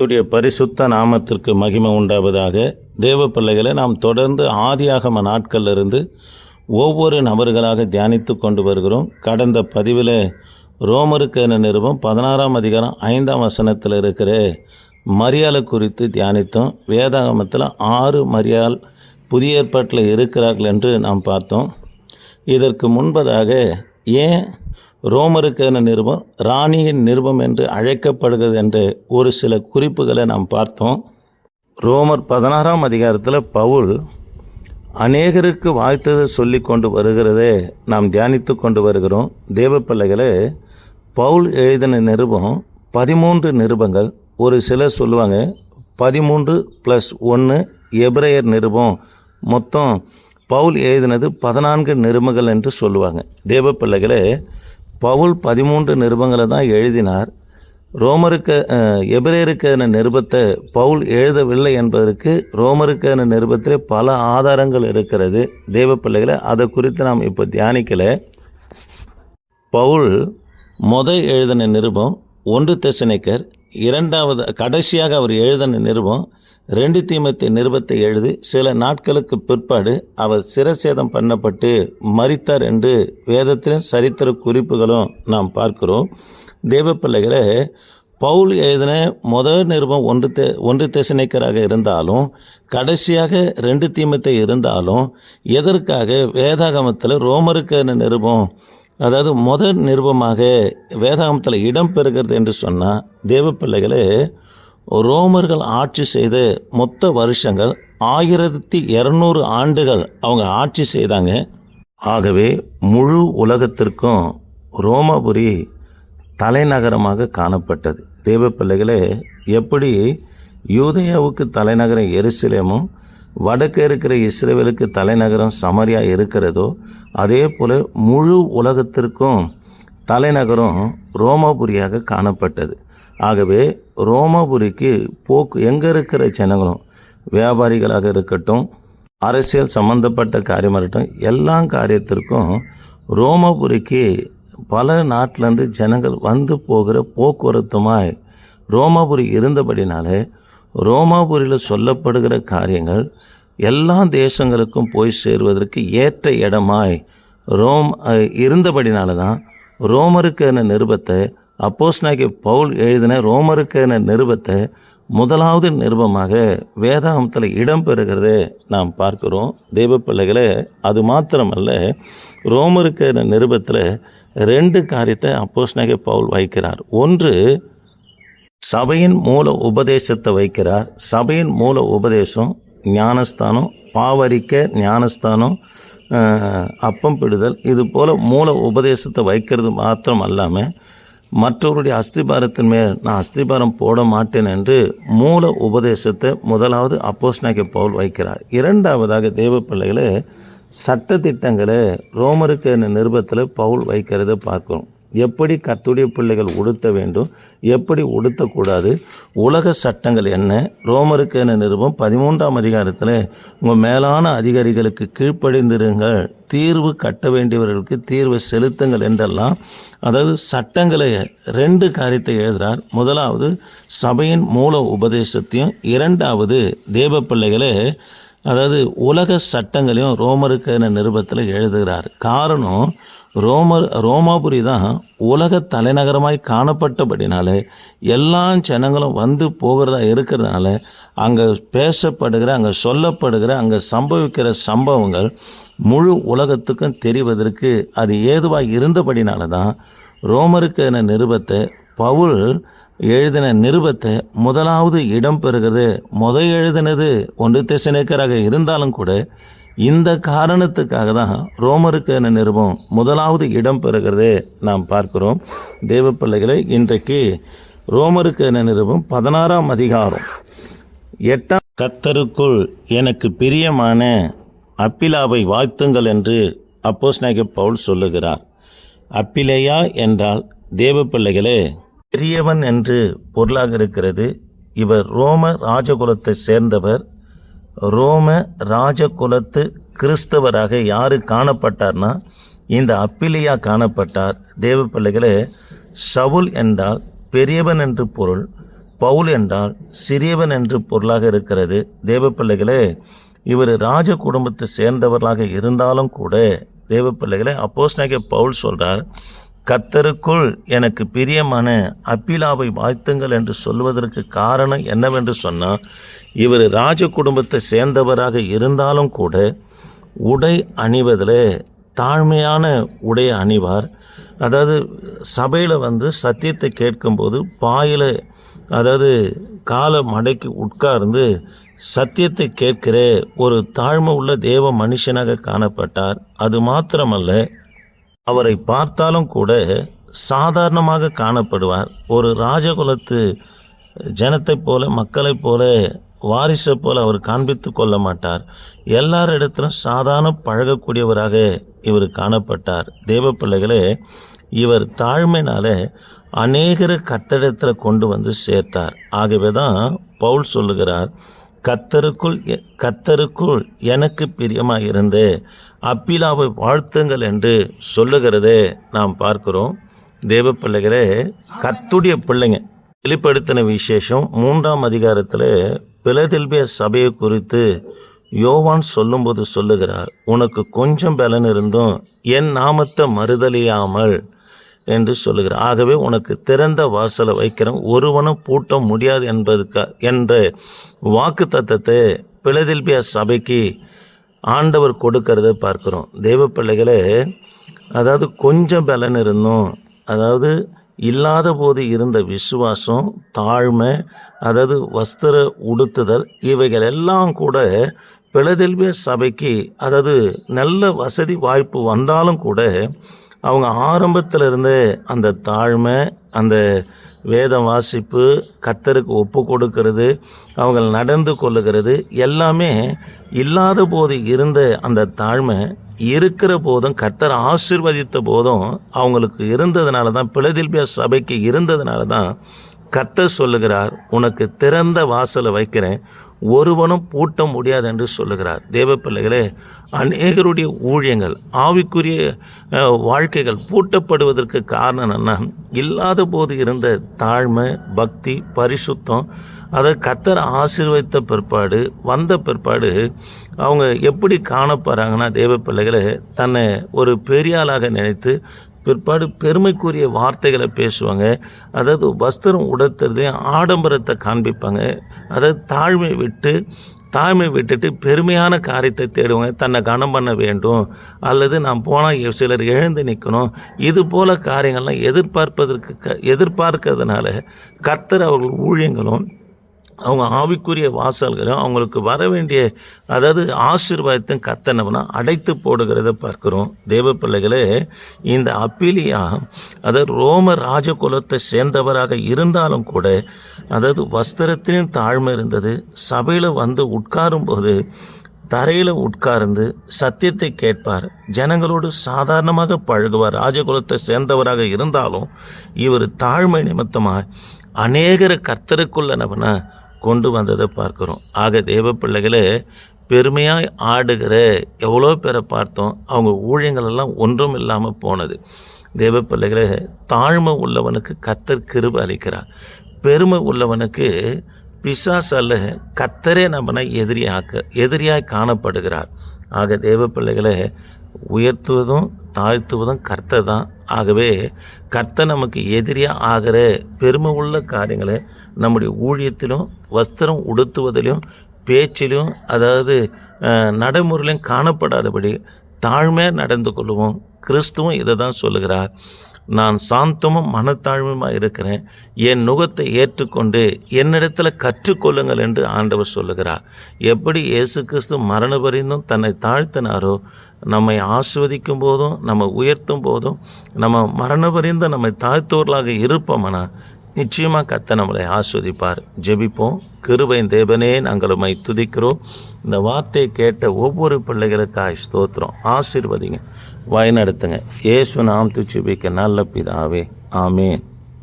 கர்த்தருடைய பரிசுத்த நாமத்திற்கு மகிமை உண்டாவதாக. தேவ பிள்ளைகளை நாம் தொடர்ந்து ஆதியாகம நாட்களிலிருந்து ஒவ்வொரு நபர்களாக தியானித்து கொண்டு வருகிறோம். கடந்த பதிவில் ரோமருக்கு என நிறுவம் பதினாறாம் அதிகாரம் ஐந்தாம் வசனத்தில் இருக்கிற மரியாதை குறித்து தியானித்தோம். வேதாகமத்தில் ஆறு மரியாள் புதிய ஏற்பாட்டில் இருக்கிறார்கள் என்று நாம் பார்த்தோம். இதற்கு முன்பதாக ஏன் ரோமருக்கான நிருபம் ராணியின் நிருபம் என்று அழைக்கப்படுகிறது என்று ஒரு சில குறிப்புகளை நாம் பார்த்தோம். ரோமர் பதினாறாம் அதிகாரத்தில் பவுல் அநேகருக்கு வாழ்த்ததை சொல்லி கொண்டு வருகிறதே நாம் தியானித்து கொண்டு வருகிறோம். தேவ பவுல் எழுதின நிருபம் பதிமூன்று நிருபங்கள். ஒரு சிலர் சொல்லுவாங்க பதிமூன்று ப்ளஸ் ஒன்று எப்ரேயர் நிருபம். மொத்தம் பவுல் எழுதினது பதினான்கு நிருபங்கள் என்று சொல்லுவாங்க. தேவ பவுல் பதிமூன்று நிருபங்களை தான் எழுதினார். ரோமருக்கு எபிரேருக்கான நிருபத்தை பவுல் எழுதவில்லை என்பதற்கு ரோமருக்கான நிருபத்தில் பல ஆதாரங்கள் இருக்கிறது. தேவ பிள்ளைகளை அதை குறித்து நாம் இப்போ தியானிக்கலை. பவுல் முத எழுதின நிருபம் ஒன்று தெசனைக்கர் இரண்டாவது கடைசியாக அவர் எழுதின நிருபம் ரெண்டு தீமத்தை நிருபத்தை எழுதி சில நாட்களுக்கு பிற்பாடு அவர் சிரசேதம் பண்ணப்பட்டு மறித்தார் என்று வேதத்திலும் சரித்திர குறிப்புகளும் நாம் பார்க்கிறோம். தேவ பவுல் எழுதின முதல் நிருபம் ஒன்று தே ஒன்று தெசனைக்கராக இருந்தாலும் கடைசியாக ரெண்டு தீமத்தை இருந்தாலும் எதற்காக வேதாகமத்தில் ரோமருக்கு நிருபம் அதாவது முதல் நிருபமாக வேதாகமத்தில் இடம் பெறுகிறது என்று சொன்னால் தேவ பிள்ளைகளே ரோமர்கள் ஆட்சி செய்த மொத்த வருஷங்கள் ஆயிரத்தி இரநூறு ஆண்டுகள் அவங்க ஆட்சி செய்தாங்க. ஆகவே முழு உலகத்திற்கும் ரோமபுரி தலைநகரமாக காணப்பட்டது. தேவ பிள்ளைகளே எப்படி யூதேயாவுக்கு தலைநகரம் எருசலேமும் வடக்கு இருக்கிற இஸ்ரேவேலுக்கு தலைநகரம் சமரியா இருக்கிறதோ அதே போல் முழு உலகத்திற்கும் தலைநகரம் ரோமாபுரியாக காணப்பட்டது. ஆகவே ரோமாபுரிக்கு போக்கு எங்கே இருக்கிற ஜனங்களும் வியாபாரிகளாக இருக்கட்டும் அரசியல் சம்பந்தப்பட்ட காரியமாக இருக்கட்டும் எல்லா காரியத்திற்கும் ரோமாபுரிக்கு பல நாட்டிலேருந்து ஜனங்கள் வந்து போகிற போக்குவரத்துமாய் ரோமாபுரி இருந்தபடினாலே ரோமாபுரியில் சொல்லப்படுகிற காரியங்கள் எல்லா தேசங்களுக்கும் போய் சேருவதற்கு ஏற்ற இடமாய் ரோம் இருந்தபடினால தான் ரோமருக்கான நிருபத்தை அப்போஸ்னாகிய பவுல் எழுதின ரோமருக்கான நிருபத்தை முதலாவது நிருபமாக வேதாகமத்தில் இடம்பெறுகிறத நாம் பார்க்கிறோம். தெய்வ பிள்ளைகளை அது மாத்திரமல்ல ரோமருக்கான நிருபத்தில் ரெண்டு காரியத்தை அப்போஸ்னாகிய பவுல் வைக்கிறார். ஒன்று சபையின் மூல உபதேசத்தை வைக்கிறார். சபையின் மூல உபதேசம் ஞானஸ்தானம் பாவரிக்க ஞானஸ்தானம் அப்பம் பிடுதல் இது போல் மூல உபதேசத்தை வைக்கிறது மாத்திரம் அல்லாமல் மற்றவருடைய அஸ்திபாரத்தின் மேல் நான் அஸ்திபாரம் போட மாட்டேன் என்று மூல உபதேசத்தை முதலாவது அப்போஸ்னாக்கி பவுல் வைக்கிறார். இரண்டாவதாக தேவ பிள்ளைகளை சட்டத்திட்டங்களை ரோமருக்கு என்ற நிருபத்தில் பவுல் வைக்கிறதை பார்க்கணும் எப்படி கத்துடைய பிள்ளைகள் உடுத்த வேண்டும் எப்படி உடுத்தக்கூடாது உலக சட்டங்கள் என்ன ரோமருக்கு என நிருபம் பதிமூன்றாம் அதிகாரத்தில் உங்கள் மேலான அதிகாரிகளுக்கு கீழ்ப்படிந்திருங்கள் தீர்வு கட்ட வேண்டியவர்களுக்கு தீர்வு செலுத்துங்கள் என்றெல்லாம் அதாவது சட்டங்களை ரெண்டு காரியத்தை எழுதுகிறார் முதலாவது சபையின் மூல உபதேசத்தையும் இரண்டாவது தேவ பிள்ளைகளை அதாவது உலக சட்டங்களையும் ரோமருக்கு என நிருபத்தில் எழுதுகிறார். காரணம் ரோமர் ரோமாபுரி தான் உலக தலைநகரமாய் காணப்பட்டபடினால எல்லா ஜனங்களும் வந்து போகிறதா இருக்கிறதுனால அங்கே பேசப்படுகிற அங்கே சொல்லப்படுகிற அங்கே சம்பவிக்கிற சம்பவங்கள் முழு உலகத்துக்கும் தெரிவதற்கு அது ஏதுவாக இருந்தபடினால தான் ரோமருக்கு என நிருபத்தை பவுல் எழுதின நிருபத்தை முதலாவது இடம் பெறுகிறது. முத எழுதினது ஒன்று திசைநேக்கராக இருந்தாலும் கூட இந்த காரணத்துக்காக தான் ரோமருக்கு என நிருபம் முதலாவது இடம் பெறுகிறதே நாம் பார்க்கிறோம். தேவ பிள்ளைகளை இன்றைக்கு ரோமருக்கு என நிருபம்? பதினாறாம் அதிகாரம். எட்டாம் கத்தருக்குள் எனக்கு பிரியமான அப்பிலாவை வாழ்த்துங்கள் என்று அப்போஸ்நாயக பவுல் சொல்லுகிறார். அப்பிலேயா என்றால் தேவ பிள்ளைகளே பெரியவன் என்று பொருளாக இருக்கிறது. இவர் ரோம ராஜகுலத்தை சேர்ந்தவர். ரோம ராஜகுலத்து கிறிஸ்தவராக யாரு காணப்பட்டார்னா இந்த அப்பிலியா காணப்பட்டார். தேவ பிள்ளைகளே சவுல் என்றால் பெரியவன் என்று பொருள் பவுல் என்றால் சிறியவன் என்று பொருளாக இருக்கிறது. தேவ பிள்ளைகளே இவர் ராஜ குடும்பத்தை சேர்ந்தவர்களாக இருந்தாலும் கூட தேவ பிள்ளைகளே அப்போஸ் பவுல் சொல்கிறார் கத்தருக்குள் எனக்கு பிரியமான அப்பிலாவை வாழ்த்துங்கள் என்று சொல்வதற்கு காரணம் என்னவென்று சொன்னால் இவர் ராஜ குடும்பத்தை சேர்ந்தவராக இருந்தாலும் கூட உடை அணிவதில் தாழ்மையான உடை அணிவார். அதாவது சபையில் வந்து சத்தியத்தை கேட்கும்போது பாயில் அதாவது காலை மடைக்கு உட்கார்ந்து சத்தியத்தை கேட்கிற ஒரு தாழ்மை உள்ள தேவ மனுஷனாக காணப்பட்டார். அது மாத்திரமல்ல அவரை பார்த்தாலும் கூட சாதாரணமாக காணப்படுவார். ஒரு ராஜகுலத்து ஜனத்தைப் போல மக்களைப் போல வாரிசை போல அவர் காண்பித்து கொள்ள மாட்டார். எல்லாரிடத்திலும் சாதாரண பழகக்கூடியவராக இவர் காணப்பட்டார். தேவ பிள்ளைகளே இவர் தாழ்மையினால அநேகரை கத்தடத்தில் கொண்டு வந்து சேர்த்தார். ஆகவே தான் பவுல் சொல்லுகிறார் கத்தருக்குள் எ- கத்தருக்குள் எனக்கு பிரியமாக இருந்து அப்பிலாவை வாழ்த்துங்கள் என்று சொல்லுகிறதே நாம் பார்க்கிறோம். தேவ பிள்ளைகளே கத்துடைய பிள்ளைங்க. வெளிப்படுத்தின விசேஷம் மூன்றாம் அதிகாரத்தில் பிலதெல்பிய சபையை குறித்து யோவான் சொல்லும்போது சொல்லுகிறார் உனக்கு கொஞ்சம் பலன் இருந்தும் என் நாமத்தை மறுதலியாமல் என்று சொல்லுகிறார். ஆகவே உனக்கு திறந்த வாசலை வைக்கிறேன். ஒருவனும் பூட்ட முடியாது என்பதுக்கா என்ற வாக்கு தத்தத்தை பிலதெல்பியா சபைக்கு ஆண்டவர் கொடுக்கறத பார்க்குறோம். தெய்வ பிள்ளைகளே அதாவது கொஞ்சம் பலன் இருந்தும் அதாவது இல்லாத போது இருந்த விசுவாசம் தாழ்மை அதாவது வஸ்திர உடுத்துதல் இவைகள் எல்லாம் கூட பிளதெல்விய சபைக்கு அதாவது நல்ல வசதி வாய்ப்பு வந்தாலும் கூட அவங்க ஆரம்பத்தில் இருந்தே அந்த தாழ்மை அந்த வேதம் வாசிப்பு கத்தருக்கு ஒப்பு கொடுக்கிறது அவங்க நடந்து கொள்ளுகிறது எல்லாமே இல்லாத போது இருந்த அந்த தாழ்மை இருக்கிற போதும் கர்த்தர் ஆசிர்வதித்த போதும் அவங்களுக்கு இருந்ததுனால தான் பிளதில்பியா சபைக்கு இருந்ததுனால தான் கத்தர் சொல்லுகிறார் உனக்கு திறந்த வாசலை வைக்கிறேன். ஒருவனும் பூட்ட முடியாது என்று சொல்லுகிறார். தேவ பிள்ளைகளே அநேகருடைய ஊழியங்கள் ஆவிக்குரிய வாழ்க்கைகள் பூட்டப்படுவதற்கு காரணம் என்ன? இல்லாத போது இருந்த தாழ்மை பக்தி பரிசுத்தம் அதை கத்தர் ஆசீர்வதித்த பிற்பாடு வந்த பிற்பாடு அவங்க எப்படி காணப்படுறாங்கன்னா தேவ பிள்ளைகளை தன்னை ஒரு பெரிய ஆளாக நினைத்து பிற்பாடு பெருமைக்குரிய வார்த்தைகளை பேசுவாங்க. அதாவது வஸ்திரம் உடுத்துறதையும் ஆடம்பரத்தை காண்பிப்பாங்க. அதாவது தாழ்மை விட்டு தாழ்மை விட்டுட்டு பெருமையான காரியத்தை தேடுவாங்க. தன்னை கனம் பண்ண வேண்டும். அல்லது நான் போனால் சிலர் எழுந்து நிற்கணும் இது போல் காரியங்கள்லாம் எதிர்பார்ப்பதற்கு க எதிர்பார்க்கறதுனால கர்த்தர் அவர்கள் ஊழியங்களும் அவங்க ஆவிக்குரிய வாசல்களும் அவங்களுக்கு வர வேண்டிய அதாவது ஆசீர்வாதத்தையும் கத்தனவனா அடைத்து போடுகிறத பார்க்குறோம். தேவ பிள்ளைகளே இந்த அப்பீலியா அதாவது ரோம ராஜகுலத்தை சேர்ந்தவராக இருந்தாலும் கூட அதாவது வஸ்திரத்திலும் தாழ்மை இருந்தது சபையில் வந்து உட்காரும்போது தரையில் உட்கார்ந்து சத்தியத்தை கேட்பார். ஜனங்களோடு சாதாரணமாக பழகுவார். ராஜகுலத்தை சேர்ந்தவராக இருந்தாலும் இவர் தாழ்மை நிமித்தமாக அநேகர கர்த்தருக்குள்ளனவனை கொண்டு வந்ததை பார்க்குறோம். ஆக தேவ பிள்ளைகளே பெருமையாக ஆடுகிற எவ்வளோ பேரை பார்த்தோம் அவங்க ஊழியங்களெல்லாம் ஒன்றும் இல்லாமல் போனது. தேவ பிள்ளைகளே தாழ்மை உள்ளவனுக்கு கத்தர் கிருப அளிக்கிறார். பெருமை உள்ளவனுக்கு பிசாசு கத்தரே நம்மனை எதிரியாக்க எதிரியாய் காணப்படுகிறார். ஆக தேவ பிள்ளைகளை உயர்த்துவதும் தாழ்த்துவதும் கர்த்தர் தான். ஆகவே கர்த்த நமக்கு எதிரியாக ஆகிற பெருமை உள்ள காரியங்களை நம்முடைய ஊழியத்திலும் வஸ்திரம் உடுத்துவதிலும் பேச்சிலும் அதாவது நடைமுறையிலும் காணப்படாதபடி தாழ்மையாக நடந்து கொள்வோம் கிறிஸ்துவும் இதை தான் சொல்லுகிறார். நான் சாந்தமும் மனத்தாழ்மையுமாக இருக்கிறேன். என் நுகத்தை ஏற்றுக்கொண்டு என்னிடத்தில் கற்றுக்கொள்ளுங்கள் என்று ஆண்டவர் சொல்லுகிறார். எப்படி இயேசு கிறிஸ்து மரண பரிந்தும் தன்னை தாழ்த்தினாரோ நம்மை ஆஸ்வதிக்கும் போதும் நம்ம உயர்த்தும் போதும் நம்ம மரண பரிந்த நம்மை தாழ்த்தோர்களாக இருப்போம்னா நிச்சயமாக கத்த நம்மளை ஆஸ்வதிப்பார் ஜெபிப்போம். கிருபையின் தேவனே நாங்கள் உண்மை துதிக்கிறோம். இந்த வார்த்தையை கேட்ட ஒவ்வொரு பிள்ளைகளுக்காக ஸ்தோத்திரம். ஆசிர்வதிங்க. வயநடத்துங்க இயேசு நாம் துச்சிபிக்க நல்ல பிதாவே. ஆமேன்.